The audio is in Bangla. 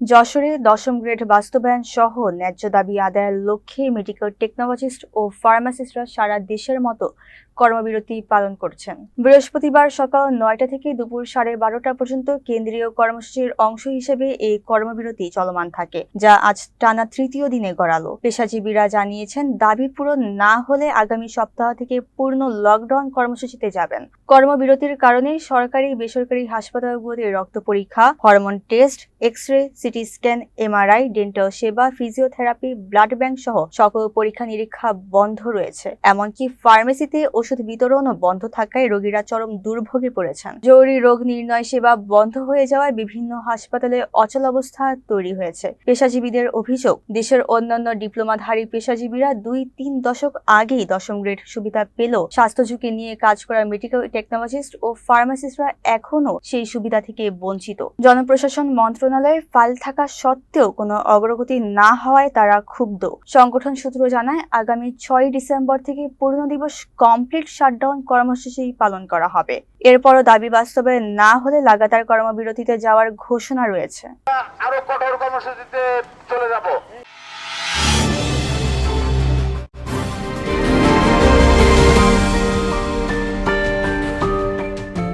যশোরে দশম গ্রেড বাস্তবায়ন সহ ন্যায্য দাবি আদায়ের লক্ষ্যে মেডিকেল টেকনোলজিস্ট ও ফার্মাসিস্টরা সারা দেশের মতো কর্মবিরতি পালন করছেন। বৃহস্পতিবার সকাল নয়টা থেকে দুপুর সাড়ে বারোটা পর্যন্ত কেন্দ্রীয় কর্মসূচির অংশ হিসেবে এই কর্মবিরতি চলমান থাকে, যা আজ টানা তৃতীয় দিনে গড়ালো। পেশাজীবীরা জানিয়েছেন, দাবি পূরণ না হলে আগামী সপ্তাহ থেকে পূর্ণ লকডাউন কর্মসূচিতে যাবেন। কর্মবিরতির কারণে সরকারি বেসরকারি হাসপাতালগুলোতে রক্ত পরীক্ষা hormone test X ray CT scan, MRI, dental সেবা, ফিজিওথেরাপি, ব্লাড ব্যাংক সহ সকল পরীক্ষা নিরীক্ষা বন্ধ রয়েছে। এমনকি ফার্মেসিতে ওষুধ বিতরণও বন্ধ থাকায় রোগীরা চরম দুর্ভোগে পড়েছেন। জরুরি রোগ নির্ণয় সেবা বন্ধ হয়ে যাওয়ায় বিভিন্ন হাসপাতালে অচল অবস্থা তৈরি হয়েছে। পেশাজীবীদের অভিযোগ, দেশের অন্যান্য ডিপ্লোমাধারী পেশাজীবীরা দুই তিন দশক আগেই দশম গ্রেড সুবিধা পেলেও স্বাস্থ্য ঝুঁকি নিয়ে কাজ করা মেডিকেল টেকনোলজিস্ট ও ফার্মাসিস্টরা এখনও সেই সুবিধা থেকে বঞ্চিত। জনপ্রশাসন মন্ত্রণালয়ে ফাইল থাকা সত্ত্বেও কোনো অগ্রগতি না হওয়ায় তারা ক্ষুব্ধ। সংগঠন সূত্র জানায়, আগামী ছয় ডিসেম্বর থেকে পূর্ণ দিবস কমপ্লিট শাটডাউন কর্মসূচি পালন করা হবে। এরপরও দাবি বাস্তবে না হলে লাগাতার কর্মবিরতিতে যাওয়ার ঘোষণা রয়েছে। আরও কঠোর কর্মসূচিতে চলে যাব।